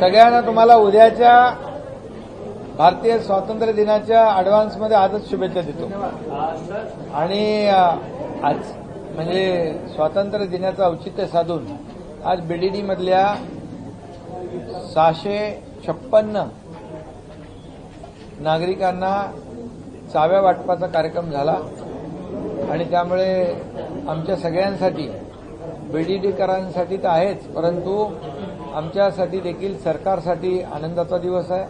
सगळ्यांना तुम्हाला उद्याच्या भारतीय स्वातंत्र्य दिनाच्या ॲडव्हान्समध्ये आजच शुभेच्छा देतो. आणि आज म्हणजे स्वातंत्र्य दिनाचं औचित्य साधून आज बीडीडी मधल्या सहाशे छप्पन्न नागरिकांना चाव्या वाटपाचा कार्यक्रम झाला. आणि त्यामुळे आमच्या सगळ्यांसाठी बीडीडीकरांसाठी तर आहेच परंतु आमच्यासाठी देखील सरकारसाठी आनंदाचा दिवस आहे.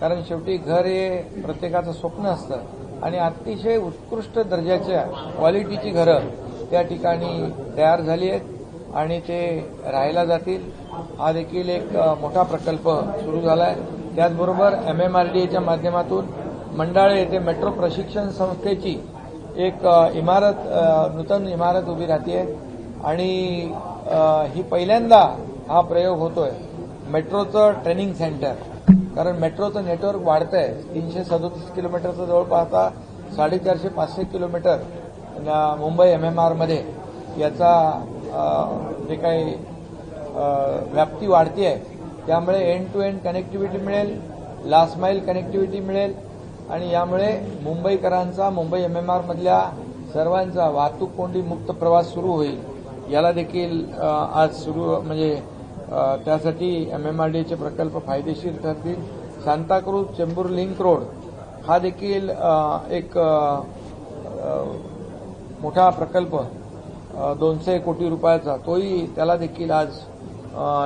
कारण शेवटी घर हे प्रत्येकाचं स्वप्न असतं. आणि अतिशय उत्कृष्ट दर्जाच्या क्वालिटीची घरं त्या ठिकाणी तयार झाली आहेत. आणि ते राहायला जातील. हा देखील एक मोठा प्रकल्प सुरू झाला आहे त्याचबरोबर एमएमआरडीएच्या माध्यमातून मंडाळे येथे मेट्रो प्रशिक्षण संस्थेची एक इमारत नूतन इमारत उभी राहते आणि ही पहिल्यांदा हा प्रयोग होतोय. मेट्रोचं ट्रेनिंग सेंटर. कारण मेट्रोचं नेटवर्क वाढतंय. तीनशे सदोतीस किलोमीटरचं जवळपास आता साडेचारशे पाचशे किलोमीटर न- मुंबई एमएमआरमध्ये याचा जे काही व्याप्ती वाढती आहे त्यामुळे एंड टू एंड कनेक्टिव्हिटी मिळेल लास्ट माईल कनेक्टिव्हिटी मिळेल आणि यामुळे मुंबईकरांचा मुंबई एम एम आरमधल्या सर्वांचा वाहतूक कोंडी मुक्त प्रवास सुरू होईल. याला देखील आज सुरू म्हणजे अ, त्यासाठी एमएमआरडीचे प्रकल्प फायदेशीर ठरतील. सांताक्रूज चेंबूर लिंक रोड हा देखील एक मोठा प्रकल्प दोनशे कोटी रुपयाचा. तोही त्याला देखील आज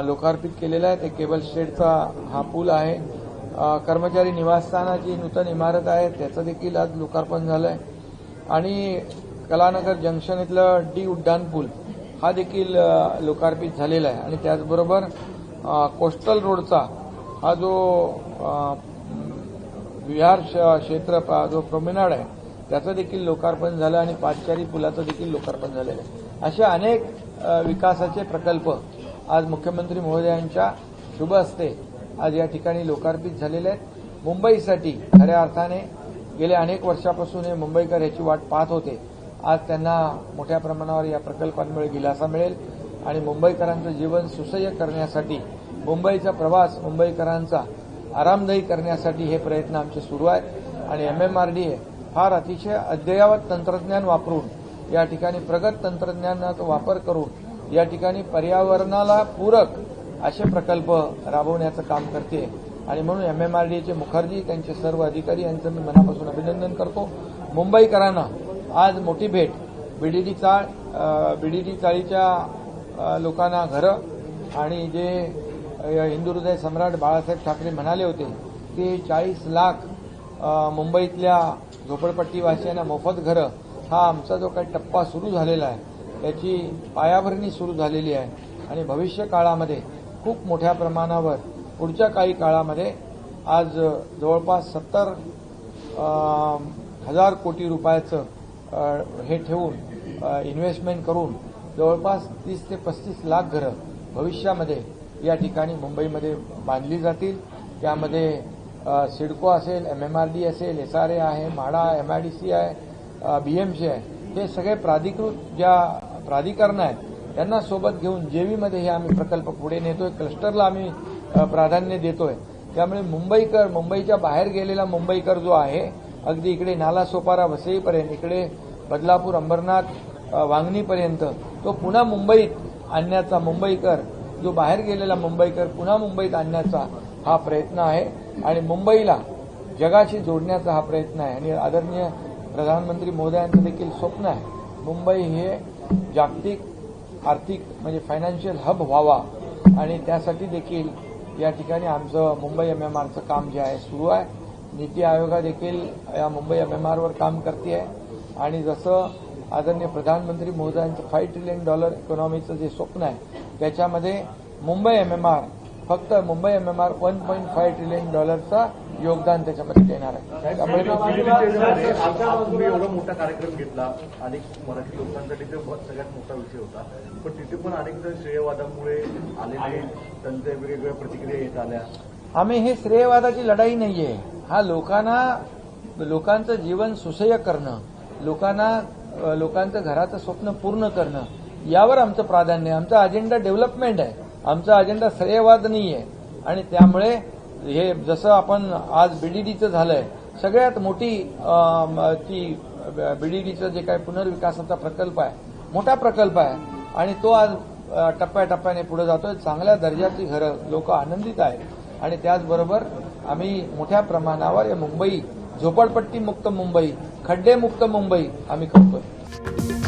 लोकार्पित केलेला आहे. ते केबल स्टेटचा हा पूल आहे. कर्मचारी निवासस्थानाची नूतन इमारत आहे. त्याचं देखील आज लोकार्पण झालं आहे आणि कलानगर जंक्शन इथलं डी उड्डाण पूल हा देखील लोकार्पित झालेला आहे. आणि त्याचबरोबर कोस्टल रोडचा हा जो विहार श- क्षेत्र जो प्रमिनाड आहे त्याचं देखील लोकार्पण झालं आणि पाचचारी पुलाचं देखील लोकार्पण झालेलं आहे. असे अनेक विकासाचे प्रकल्प आज मुख्यमंत्री महोदयांच्या शुभ हस्ते आज या ठिकाणी लोकार्पित झालेले आहेत. मुंबईसाठी खऱ्या अर्थाने गेल्या अनेक वर्षापासून हे मुंबईकर याची वाट पाहत होते. आज त्यांना मोठ्या प्रमाणावर या प्रकल्पांमुळे दिलासा मिळेल. आणि मुंबईकरांचं जीवन सुसह्य करण्यासाठी मुंबईचा प्रवास मुंबईकरांचा आरामदायी करण्यासाठी हे प्रयत्न आमचे सुरू आहेत. आणि एमएमआरडीए फार अतिशय अद्ययावत तंत्रज्ञान वापरून या ठिकाणी प्रगत तंत्रज्ञानाचा वापर करून या ठिकाणी पर्यावरणाला पूरक असे प्रकल्प राबवण्याचं काम करते. आणि म्हणून एमएमआरडीएचे मुखर्जी त्यांचे सर्व अधिकारी यांचं मी मनापासून अभिनंदन करतो. मुंबईकरांना आज मोठी भेट. बीडीडी चाळ बीडीडी चाळीच्या लोकांना घरं आणि जे अ, हिंदू हृदय सम्राट बाळासाहेब ठाकरे म्हणाले होते की चाळीस लाख मुंबईतल्या झोपडपट्टीवासियांना मोफत घरं हा आमचा जो काही टप्पा सुरू झालेला आहे त्याची पायाभरणी सुरू झालेली आहे. आणि भविष्य काळामध्ये खूप मोठ्या प्रमाणावर पुढच्या काही काळामध्ये आज जवळपास सत्तर हजार कोटी रुपयाचं हे ठेवून इन्व्हेस्टमेंट करून जवळपास तीस ते पस्तीस लाख घरं भविष्यामध्ये या ठिकाणी मुंबईमध्ये बांधली जातील. त्यामध्ये सिडको असेल एमएमआरडी असेल एसआरए आहे म्हाडा एमआयडीसी आहे बीएमसी आहे. हे सगळे प्राधिकृत ज्या प्राधिकरण आहेत त्यांना सोबत घेऊन जेवीमध्ये हे आम्ही प्रकल्प पुढे नेतोय क्लस्टरला आम्ही प्राधान्य देतोय. त्यामुळे मुंबईकर मुंबईच्या बाहेर गेलेला मुंबईकर जो आहे अगदी इकडे नाला सोपारा वसईपर्यंत इकडे बदलापूर अंबरनाथ वांगणीपर्यंत तो पुन्हा मुंबईत आणण्याचा मुंबईकर जो बाहेर गेलेला मुंबईकर पुन्हा मुंबईत आणण्याचा हा प्रयत्न आहे. आणि मुंबईला जगाशी जोडण्याचा हा प्रयत्न आहे. आणि आदरणीय प्रधानमंत्री मोदयांचं देखील स्वप्न आहे. मुंबई हे जागतिक आर्थिक म्हणजे फायनान्शियल हब व्हावा. आणि त्यासाठी देखील या ठिकाणी आमचं मुंबई एम एम आरचं काम जे आहे सुरू आहे. नीती आयोगा देखील या मुंबई एमएमआरवर काम करते आहे आणि जसं आदरणीय प्रधानमंत्री महोदयांचं फाईव्ह ट्रिलियन डॉलर इकॉनॉमीचं जे स्वप्न आहे त्याच्यामध्ये मुंबई एमएमआर फक्त Mumbai MMR one point five trillion डॉलरचा योगदान त्याच्यामध्ये देणार आहे. त्यामुळे तुम्ही एवढा मोठा कार्यक्रम घेतला अनेक मराठी लोकांसाठी ते सगळ्यात मोठा विषय होता. पण तिथे पण अनेक जण श्रेयवादामुळे आलेले त्यांच्या वेगवेगळ्या प्रतिक्रिया येत आल्या. आम्ही हे श्रेयवादाची लढाई नाहीये. हा लोकांना लोकांचं जीवन सुसह्य करणं लोकांना लोकांचं घराचं स्वप्न पूर्ण करणं यावर आमचं प्राधान्य आहे. आमचा अजेंडा डेव्हलपमेंट आहे. आमचा अजेंडा श्रेयवाद नाही आहे. आणि त्यामुळे हे जसं आपण आज बीडीडीचं झालंय सगळ्यात मोठी ती बीडीडीचं जे काही पुनर्विकासाचा प्रकल्प आहे मोठा प्रकल्प आहे. आणि तो आज टप्प्याटप्प्याने पुढे जातोय. चांगल्या दर्जाची घरं लोक आनंदित आहेत. आणि त्याचबरोबर आम्ही मोठ्या प्रमाणावर या मुंबई झोपडपट्टी मुक्त मुंबई खड्डेमुक्त मुंबई आम्ही करतोय.